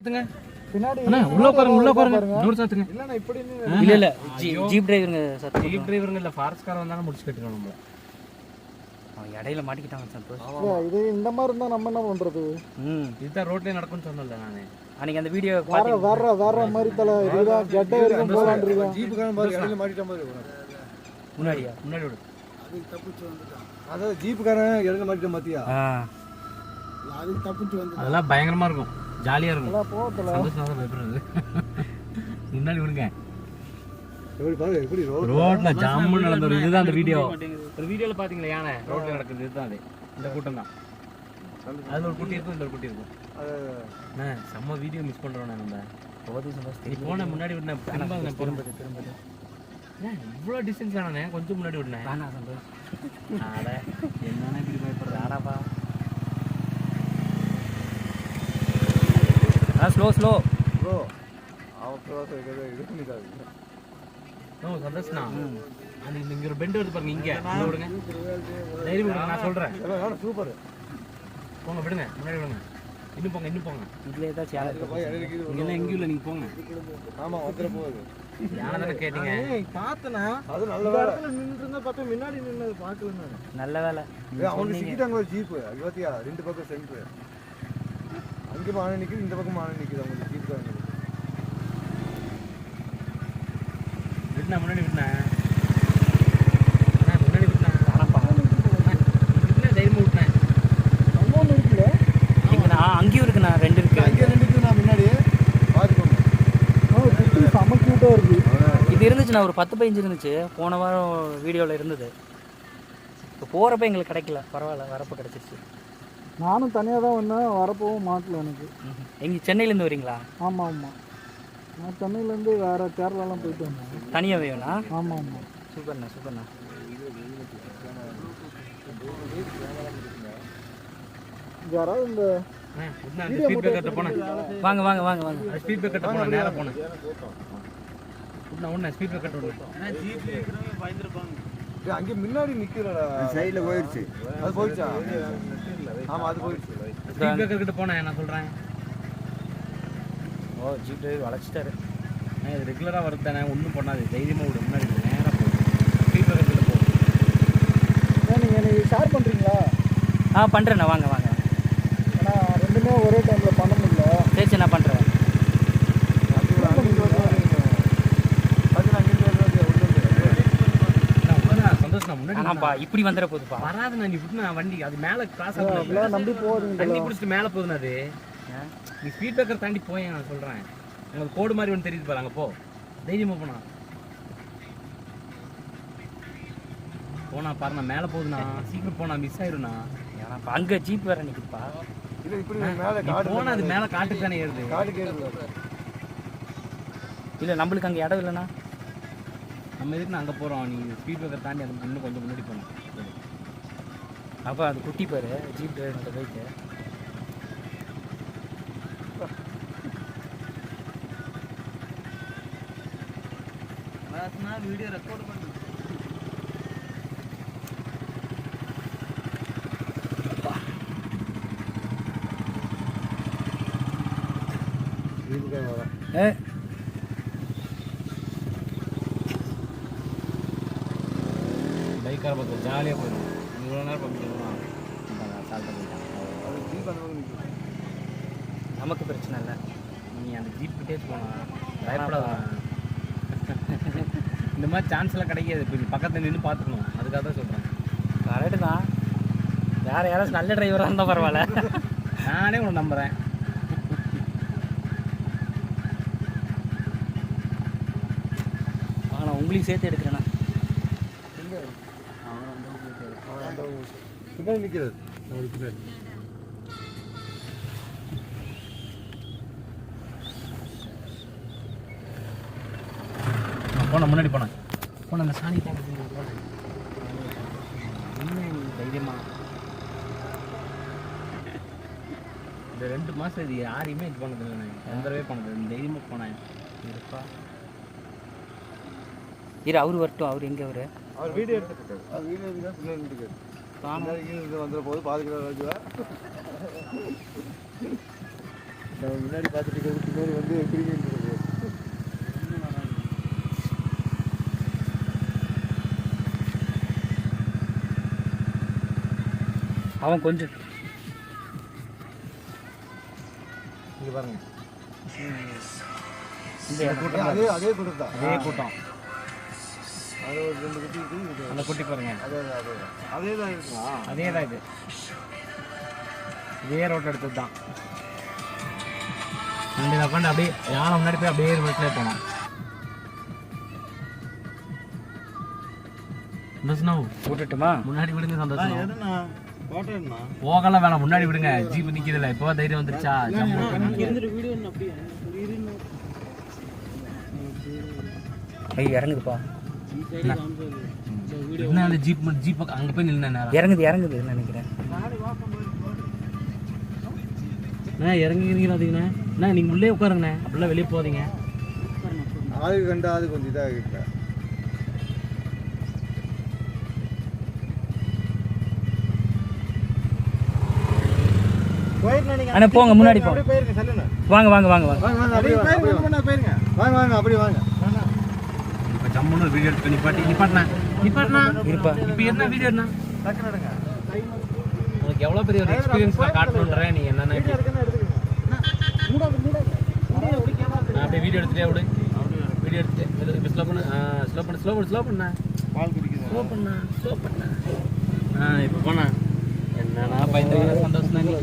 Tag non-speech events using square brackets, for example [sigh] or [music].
பின்னாடி உள்ள உட்காருங்க உள்ள உட்காருங்க சாத்துங்க. இப்படி இல்ல இல்ல ஜீ- ஜீப் டிரைவருங்க சத்தம் ஜீப் டிரைவருங்க இல்ல ஃபாரஸ்ட் கார் வந்தாலும் முடிச்சு கட்டுங்க நம்ம அவன் இடையில மாட்டிக்கிட்டாங்க சந்தோஷ் இது இந்த மாதிரி இருந்தா நம்ம என்ன பண்றது? ம். இதுதான் ரோட்லயே நடக்கும்னு சொன்னல நானு. அன்னைக்கு அந்த வீடியோ வேற வேற வேற மாதிரி தலை இதுதான் வரைக்கும் பாரு இடையில மாட்டிட்ட மாதிரி முன்னாடியா? முன்னாடி விடு அதாவது ஜீப்புக்காரன் இடையில மாட்டிட்ட மாத்தியா ஆ. அது தப்பிச்சு வந்து அதெல்லாம் பயங்கரமா இருக்கும். ஜாலியா இருக்கும். எல்லாம் போகல சந்தோஷமா தான் பயப்படுறது. முன்னாடி விடுங்க. ரோட்ல ஜாமுன்னு நடந்த ஒரு இதுதான் அந்த வீடியோ ஒரு வீடியோல பாத்தீங்களா யானை? ரோட்ல நடக்குது இதுதான் அது. இந்த கூட்டம் தான். அதுல ஒரு குட்டி இருக்கும் இந்த ஒரு குட்டி இருக்கும். அண்ணா, செம்ம வீடியோ மிஸ் பண்றோம் நம்ம. நீ போன முன்னாடி விடுனேன் திரும்ப திரும்பது திரும்பது. இவ்வளோ டிஸ்டன்ஸ் ஆனே கொஞ்சம் முன்னாடி விடுனேன். என்னன்னா இப்படி பயப்படுற? வேணாப்பா ஆ ஸ்லோ ஸ்லோ ப்ரோ அவன் இது பண்ணிட்டாரு நோ சந்தோஷ்ண்ணா அந்த இந்த இங்க ஒரு பெண்ட் வருது பாருங்க இங்க. விடுங்க. தைரியம் விடுங்க நான் சொல்றேன். சூப்பர் போங்க விடுங்க முன்னாடி விடுங்க. இன்னும் போங்க இன்னும் போங்க. இதுல ஏதாச்சும் இங்கெல்லாம் எங்கேயும் இல்லை நீங்க போங்க. ஆமா வந்துட போகுது. கேட்டீங்க? பார்த்தனா? அது நல்ல வேலை. நின்று இருந்தா பார்த்தா முன்னாடி நின்று பார்க்கல நான் நல்ல வேலை. அவனுக்கு சிக்கிட்டாங்க ஜீப்பு அது பாத்தியா? ரெண்டு பக்கம் சென்ட்ரு அங்கே மானை நிக்குது இந்த பக்கம் மானை நிக்குது அவங்களுக்கு ஜீப்புக்காரங்க விடுனா முன்னாடி அண்ணா, முன்னாடி விடுனா வேணாப்பா விடுனா தைரியமா விட்டுனேன் அவ்வளோ இருக்குல்ல எங்கண்ணா அங்கேயும் இருக்குண்ணா ரெண்டு இருக்கு. அங்கே நின்றுட்டு நான் முன்னாடி பார்த்துக்கோங்க ஆ, குட்டி செம கியூட்டா இருக்கு. இது இருந்துச்சுண்ணா ஒரு பத்து பதினஞ்சு இருந்துச்சு. போன வாரம் வீடியோவில் இருந்தது. இப்போ போகிறப்ப எங்களுக்கு கிடைக்கல பரவாயில்ல வரப்போ கிடைச்சிருச்சு. நானும் தனியா தான் வந்தேன் வரப்பவும் மாட்டல எனக்கு. எங்கே சென்னையிலேருந்து வரீங்களா? ஆமா ஆமா. நான் சென்னையில இருந்து வேற கேரளாலாம் போயிட்டு வந்தேன். தனியாக வேணும்னா? ஆமா ஆமா. சூப்பர்ண்ணா சூப்பர்ண்ணா. யாராவது இந்த அண்ணா, விடுனா அந்த ஸ்பீட் பிரேக்கர்ட்ட போனேன் வாங்க வாங்க வாங்க வாங்க. அந்த ஸ்பீட் பிரேக்கர்ட்ட போனேன் நேரா போனேன் விடுனா விடுனா ஸ்பீட் பிரேக்கர்ட்ட அங்கே முன்னாடி நிக்கிறடா சைடுல போயிடுச்சு அது போயிடுச்சா ஆமா அது போயிடுச்சு ஸ்பீட் பிரேக்கர் கிட்ட போனேன் நான் சொல்றேன் ஓ ஜீப் டிரைவர் வளைச்சிட்டாரு அண்ணா, இது ரெகுலரா வருது தானே ஒன்றும் பண்ணாது. தைரியமா விடு முன்னாடி விடு. நேரா போ. ஸ்பீட் பிரேக்கர் கிட்ட போ. ஏன் நீங்க எனக்கு ஷேர் பண்றீங்களா? ஆ பண்ணுறேண்ணா வாங்க வாங்க. ஏன்னா ரெண்டுமே ஒரே டைம்ல பண்ண முடியல சரி சரி நான் பண்ணுறேன் நான் உட்காருண்ணா, சந்தோஷ் ஆனாப்பா இப்படி வந்துட போகுதுப்பா வராதுண்ணா நீ விட்டுனா வண்டி அது மேல கிராஸ் அப்படிலாம் நம்பி போகாதீங்க. தண்ணி குடிச்சிட்டு மேல போகுதுண்ணா அது? நீ ஸ்பீட் பிரேக்கர் தாண்டி போய் நான் சொல்றேன். உங்களுக்கு கோடு மாதிரி ஒன்று தெரியுது பாரு அங்க போ. தைரியமா போனா போனா பாரு நான் மேல போகுதுண்ணா. சீக்கிரம் போனா மிஸ் ஆயிரும்ண்ணா அங்கே ஜீப் வேற நிற்குதுப்பா இது இப்படி மேல நீ காடு போனா அது மேல காட்டுக்கு தானே ஏறுது. இல்லை நம்மளுக்கு அங்கே இடம் இல்லைண்ணா? நம்ம எதுக்கு அங்க போறோம்? நீ ஸ்பீட் பிரேக்கர் தாண்டி அது இன்னும் கொஞ்சம் முன்னாடி போகணும். அப்போ அது குட்டி பாரு. ஜீப் டிரைவர் போயிட்டு. வீடியோ ரெக்கார்ட் பண்ணு ஜீப்புக்காரன் பைக்கார பக்கம் ஜாலியாக போயிடும் இவ்வளோ நேரம் நிக்குது. நமக்கு பிரச்சனை இல்லை. நீ அந்த ஜீப் கிட்டே போனா பயப்படாத [laughs] இந்த மாதிரி சான்ஸ் எல்லாம் கிடைக்காது. இப்போ பக்கத்துல நின்று பார்த்துக்கணும். அதுக்காக தான் சொல்கிறேன் கரெக்டு தான். வேற யாராச்சும் நல்ல டிரைவராக இருந்தால் பரவாயில்ல. [laughs] நானே உன்னை நம்புறேன். வாங்க நான் உங்களையும் சேர்த்து எடுக்கிறேண்ணா அவன் அந்த பின்னாடி நிக்கிறது அவருக்கு பின்னாடி முன்னாடி போனேன் போன அந்த சாணி இன்னும் தைரியமா இந்த ரெண்டு மாதம் இது யாரையுமே இது பண்ணது இல்லை நான் தொந்தரவே பண்ணது தைரியமாக போனேன் இருப்பா இரு அவர் வரட்டும் அவர் எங்கே அவர் அவர் வீடியோ அது வீடியோ எடுத்துக்கா பின்னாடி நின்றுக்காரு பின்னாடி கீழே இருந்து வந்துட போது பாதுகாப்பு நம்ம முன்னாடி பார்த்துட்டு இருக்கிறது பின்னாடி வந்து எப்படிங்கிறது அவன் கொஞ்சம் இங்க பாருங்க. அதே அதே கூட்டம் தான் அதே கூட்டம். அது ஒரு ரெண்டு குட்டி இருக்கு இது அந்த குட்டி பாருங்க. அதே தான் அதே தான். அதே தான் இருக்குங்களா அதே தான் இது. இதே ரோட் எடுத்தது தான். வண்டியில் உட்காந்து அப்படியே யானை முன்னாடி போய் அப்படியே ரோட்லேயே போனோம் விட்டுட்டுமா? முன்னாடி விடுங்க சந்தோஷம் போகலாம் வேணாம். முன்னாடி விடுங்க. ஜீப் நிக்குதுல இப்போ தைரியம் வந்துருச்சா? ஐய் இறங்குதுப்பா. என்ன? அந்த ஜீப் ஜீப் அங்க போய் நின்று இறங்குது இறங்குதுன்னு நினைக்கிறேன். அண்ணா இறங்கி இறங்கிறாதீங்கண்ணே அண்ணா நீங்க உள்ளே உட்காருங்கண்ணே. அப்படிலாம் வெளியே போகாதீங்க. ஆளு கண்டா அது கொஞ்சம் இதாக இருக்கு அண்ணா போங்க முன்னாடி போங்க போயிருங்க சொல்லுங்க வாங்க வாங்க வாங்க வாங்க. வாங்க வாங்க அப்படியே வாங்க அப்படியே வாங்க போயிருங்க வாங்க வாங்க அப்படியே வாங்க இப்போ ஜம்முன்னு ஒரு வீடியோ எடுத்து நிப்பாட்டி நிப்பாட்டினா நிப்பாட்டினா இருப்பா. இப்போ என்ன வீடியோ என்ன? டக்கு நடங்க உனக்கு எவ்வளோ பெரிய ஒரு எக்ஸ்பீரியன்ஸ் நான் காட்டணுன்றேன் நீ என்னென்ன அப்படியே வீடியோ எடுத்துட்டே விடு வீடியோ எடுத்து இப்போ ஸ்லோ பண்ணு ஸ்லோ பண்ணு ஸ்லோ பண்ணு ஸ்லோ பண்ண. பால் குடிக்குது. ஸ்லோ பண்ண ஸ்லோ பண்ண. ஆ இப்போ போண்ணா. என்னண்ணா பயந்துருக்கீங்க சந்தோஷம் தான் நீ.